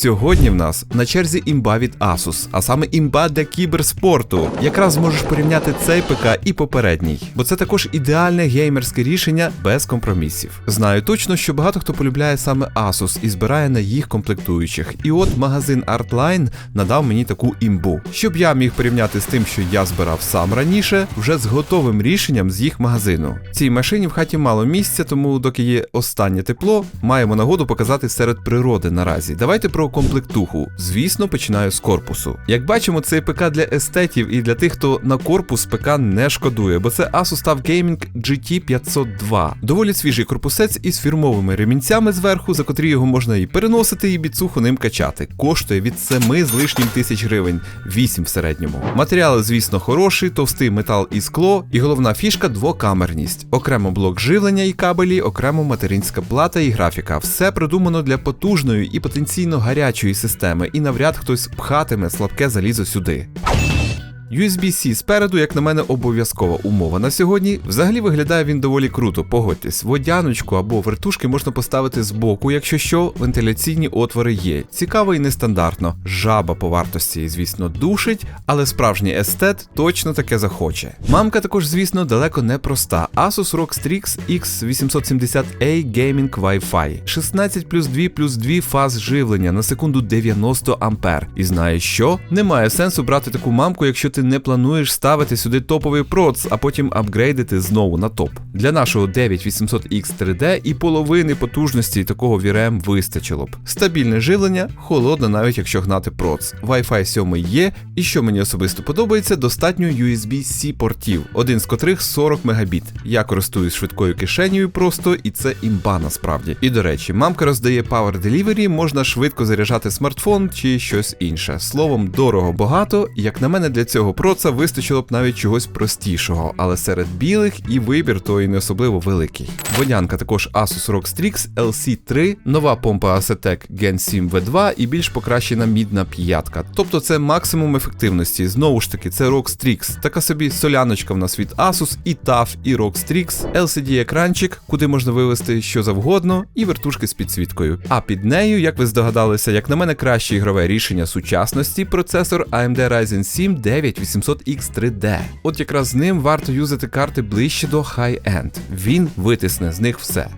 Сьогодні в нас на черзі імба від Asus, а саме імба для кіберспорту. Якраз зможеш порівняти цей ПК і попередній, бо це також ідеальне геймерське рішення без компромісів. Знаю точно, що багато хто полюбляє саме Asus і збирає на їх комплектуючих. І от магазин Artline надав мені таку імбу, щоб я міг порівняти з тим, що я збирав сам раніше, вже з готовим рішенням з їх магазину. Цій машині в хаті мало місця, тому доки є останнє тепло, маємо нагоду показати серед природи наразі. Давайте про комплектуху. Звісно, починаю з корпусу. Як бачимо, цей ПК для естетів і для тих, хто на корпус ПК не шкодує, бо це Asus TUF Gaming GT 502. Доволі свіжий корпусець із фірмовими ремінцями зверху, за котрі його можна і переносити, і біцуху ним качати. Коштує від 7 з лишнім тисяч гривень, 8 в середньому. Матеріали, звісно, хороші, товстий метал і скло, і головна фішка двокамерність. Окремо блок живлення і кабелі, окремо материнська плата і графіка. Все придумано для потужної і потенційно гарячої системи, і навряд хтось пхатиме слабке залізо сюди. USB-C спереду, як на мене, обов'язкова умова на сьогодні. Взагалі виглядає він доволі круто, погодьтесь. Водяночку або вертушки можна поставити збоку, якщо що, вентиляційні отвори є. Цікаво і нестандартно. Жаба по вартості, звісно, душить, але справжній естет точно таке захоче. Мамка також, звісно, далеко не проста. Asus ROG Strix X870A Gaming Wi-Fi. 16 плюс 2 плюс 2 фаз живлення на секунду 90 ампер. І знаєш що? Немає сенсу брати таку мамку, якщо ти не плануєш ставити сюди топовий проц, а потім апгрейдити знову на топ. Для нашого 9800X 3D і половини потужності такого VRM вистачило б. Стабільне живлення, холодно, навіть якщо гнати проц. Wi-Fi 7 є, і що мені особисто подобається, достатньо USB-C портів, один з котрих 40 Мбіт. Я користуюсь швидкою кишенею просто, і це імба насправді. І до речі, мамка роздає Power Delivery, можна швидко заряджати смартфон чи щось інше. Словом, дорого багато, як на мене, для цього проца вистачило б навіть чогось простішого, але серед білих і вибір то і не особливо великий. Водянка також Asus ROG Strix LC3, нова помпа Asetec Gen 7 V2 і більш покращена мідна п'ятка. Тобто це максимум ефективності. Знову ж таки, це ROG Strix, така собі соляночка в нас від Asus, і TUF, і ROG Strix, LCD-екранчик, куди можна вивести що завгодно, і вертушки з підсвіткою. А під нею, як ви здогадалися, як на мене краще ігрове рішення сучасності, процесор AMD Ryzen 7 9800X 3D. От якраз з ним варто юзати карти ближче до хай-енд. Він витисне з них все.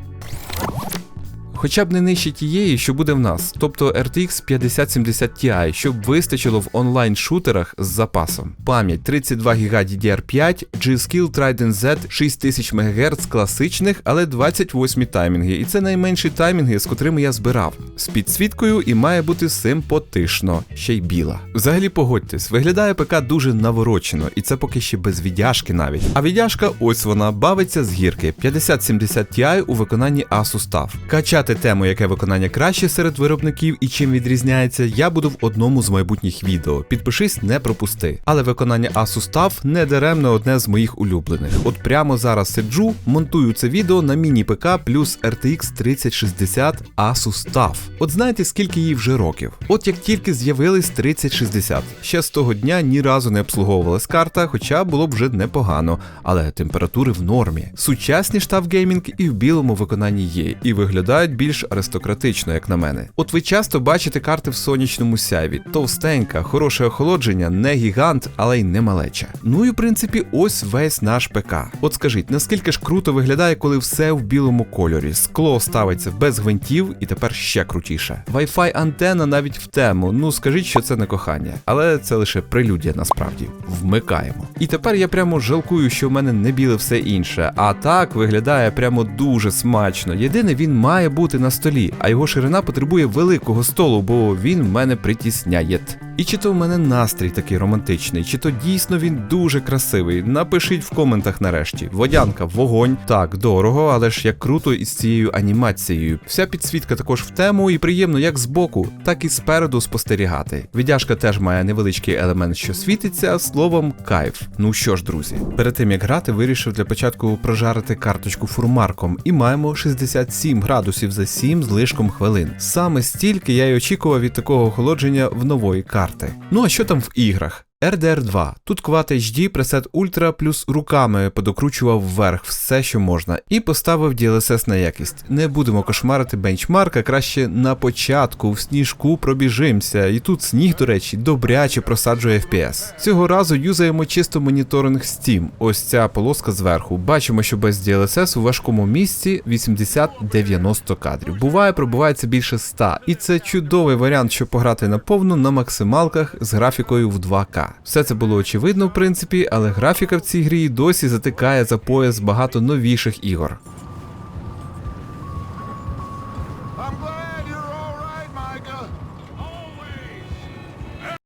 Хоча б не нижче тієї, що буде в нас, тобто RTX 5070 Ti, щоб вистачило в онлайн-шутерах з запасом. Пам'ять 32 ГБ DDR5, G-Skill Trident Z 6000 МГц класичних, але 28 таймінги. І це найменші таймінги, з котрими я збирав. З підсвіткою і має бути симпотично, ще й біла. Взагалі погодьтесь, виглядає ПК дуже наворочено, і це поки ще без віддяжки навіть. А віддяжка ось вона бавиться з гірки 5070 Ti у виконанні Asus TUF. Качати тему, яке виконання краще серед виробників і чим відрізняється, я буду в одному з майбутніх відео. Підпишись, не пропусти. Але виконання Asus TUF не даремно одне з моїх улюблених. От прямо зараз сиджу, монтую це відео на міні-ПК плюс RTX 3060 Asus TUF. От знаєте, скільки їй вже років? От як тільки з'явились 3060. Ще з того дня ні разу не обслуговувалась карта, хоча було б вже непогано, але температури в нормі. Сучасні штаб геймінг і в білому виконанні є, і виглядають більш аристократично, як на мене. От ви часто бачите карти в сонячному сяйві. Товстенька, хороше охолодження, не гігант, але й не малеча. Ну і в принципі, ось весь наш ПК. От скажіть, наскільки ж круто виглядає, коли все в білому кольорі, скло ставиться без гвинтів і тепер ще крутіше. Wi-Fi антенна навіть в тему. Ну скажіть, що це не кохання, але це лише прелюдія насправді. Вмикаємо. І тепер я прямо жалкую, що в мене не біле все інше. А так виглядає прямо дуже смачно. Єдине, він має бути на столі, а його ширина потребує великого столу, бо він мене притісняє. І чи то в мене настрій такий романтичний, чи то дійсно він дуже красивий. Напишіть в коментах нарешті. Водянка, вогонь. Так, дорого, але ж як круто із цією анімацією. Вся підсвітка також в тему і приємно як збоку, так і спереду спостерігати. Віддяжка теж має невеличкий елемент, що світиться, словом, кайф. Ну що ж, друзі, перед тим як грати, вирішив для початку прожарити карточку фурмарком, і маємо 67 градусів за 7 з лишком хвилин. Саме стільки я й очікував від такого охолодження в нової карти. Ну а що там в іграх? RDR 2. Тут Quad HD, пресет Ultra плюс руками подокручував вверх все, що можна, і поставив DLSS на якість. Не будемо кошмарити бенчмарк, а краще на початку в сніжку пробіжимося. І тут сніг, до речі, добряче просаджує FPS. Цього разу юзаємо чисто моніторинг Steam. Ось ця полоска зверху. Бачимо, що без DLSS у важкому місці 80-90 кадрів. Буває, пробувається більше 100. І це чудовий варіант, щоб пограти на повну на максималках з графікою в 2К. Все це було очевидно, в принципі, але графіка в цій грі досі затикає за пояс багато новіших ігор.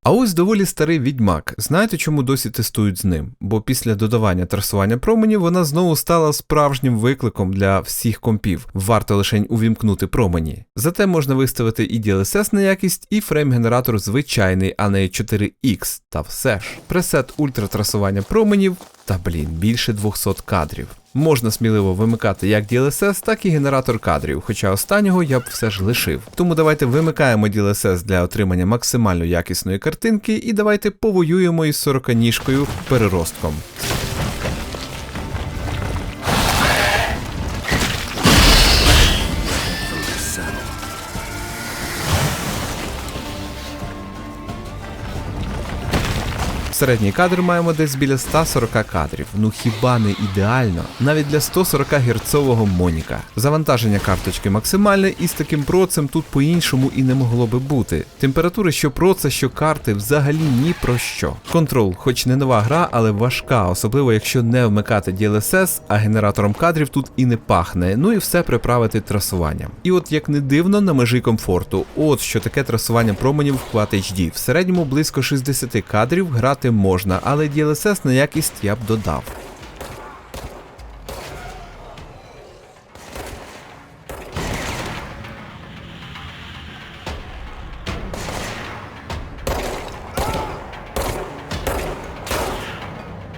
А ось доволі старий відьмак. Знаєте, чому досі тестують з ним? Бо після додавання трасування променів вона знову стала справжнім викликом для всіх компів. Варто лише увімкнути промені. Зате можна виставити і DLSS на якість, і фрейм-генератор звичайний, а не 4X. Та все ж. Пресет ультратрасування променів та блін, більше 200 кадрів. Можна сміливо вимикати як DLSS, так і генератор кадрів, хоча останнього я б все ж лишив. Тому давайте вимикаємо DLSS для отримання максимально якісної картинки і давайте повоюємо із 40-ніжкою переростком. Середній кадр маємо десь біля 140 кадрів. Ну хіба не ідеально? Навіть для 140 герцового Моніка. Завантаження карточки максимальне, і з таким процем тут по-іншому і не могло би бути. Температури що проца, що карти взагалі ні про що. Контрол, хоч не нова гра, але важка, особливо якщо не вмикати DLSS, а генератором кадрів тут і не пахне. Ну і все приправити трасуванням. І от як не дивно, на межі комфорту. От що таке трасування променів в Quad HD. В середньому близько 60 кадрів грати можна, але DLSS на якість я б додав.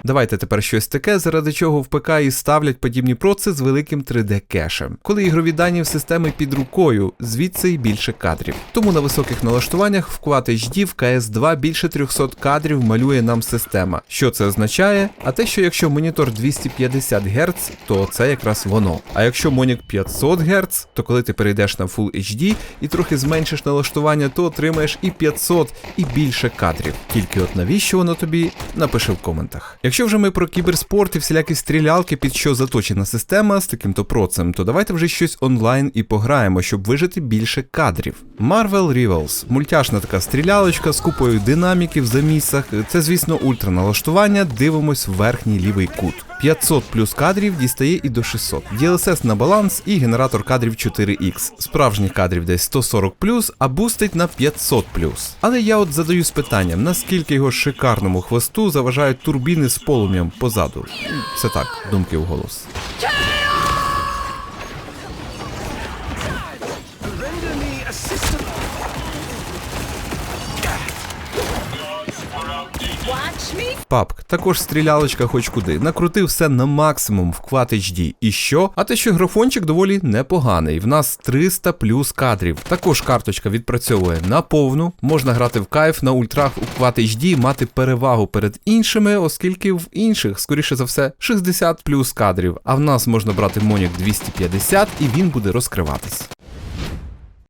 Давайте тепер щось таке, заради чого в ПК і ставлять подібні проци з великим 3D кешем. Коли ігрові дані в системи під рукою, звідси й більше кадрів. Тому на високих налаштуваннях в Quad HD в CS2 більше 300 кадрів малює нам система. Що це означає? А те, що якщо монітор 250 Гц, то це якраз воно. А якщо монік 500 Гц, то коли ти перейдеш на Full HD і трохи зменшиш налаштування, то отримаєш і 500, і більше кадрів. Тільки от навіщо воно тобі, напиши в коментах. Якщо вже ми про кіберспорт і всілякі стрілялки, під що заточена система з таким-то процем, то давайте вже щось онлайн і пограємо, щоб вижити більше кадрів. Marvel Rivals мультяшна така стрілялочка з купою динаміків за місцях. Це, звісно, ультраналаштування. Дивимось в верхній лівий кут. 500 плюс кадрів дістає і до 600. DLSS на баланс і генератор кадрів 4X. Справжніх кадрів десь 140 плюс, а бустить на 500 плюс. Але я от задаюсь питанням, наскільки його шикарному хвосту заважають турбіни з полум'ям позаду. Це так, думки вголос. Render Папк, також стрілялочка хоч куди. Накрутив все на максимум в Quad HD. І що? А те, що графончик доволі непоганий. В нас 300 плюс кадрів. Також карточка відпрацьовує на повну. Можна грати в кайф на ультрах у Quad HD, мати перевагу перед іншими, оскільки в інших, скоріше за все, 60 плюс кадрів. А в нас можна брати Монік 250 і він буде розкриватись.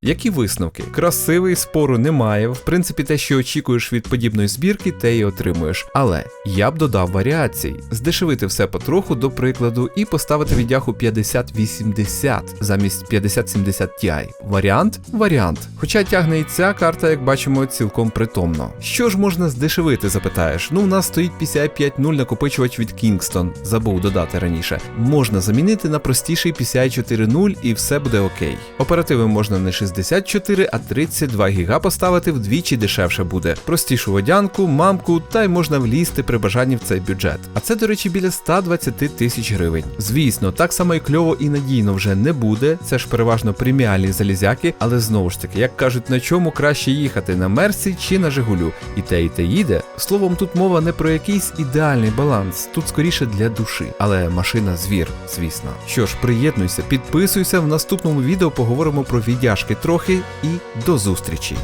Які висновки? Красивий спору немає. В принципі, те, що очікуєш від подібної збірки, те й отримуєш. Але я б додав варіацій, здешевити все потроху, до прикладу, і поставити віддяху 5080 замість 5070 Ti. Варіант? Варіант. Хоча тягне і ця карта, як бачимо, цілком притомно. Що ж можна здешевити, запитаєш? Ну, у нас стоїть PCI 5.0 накопичувач від Kingston, забув додати раніше. Можна замінити на простіший PCI 4.0 і все буде окей. Оперативи можна не 64, а 32 гіга поставити вдвічі дешевше буде. Простішу водянку, мамку, та й можна влізти при бажанні в цей бюджет. А це, до речі, біля 120 тисяч гривень. Звісно, так само і кльово і надійно вже не буде. Це ж переважно преміальні залізяки, але знову ж таки, як кажуть, на чому краще їхати на Мерсі чи на Жигулю. І те, і те їде. Словом, тут мова не про якийсь ідеальний баланс, тут скоріше для душі, але машина звір, звісно. Що ж, приєднуйся, підписуйся. В наступному відео поговоримо про віддяшки трохи і до зустрічі.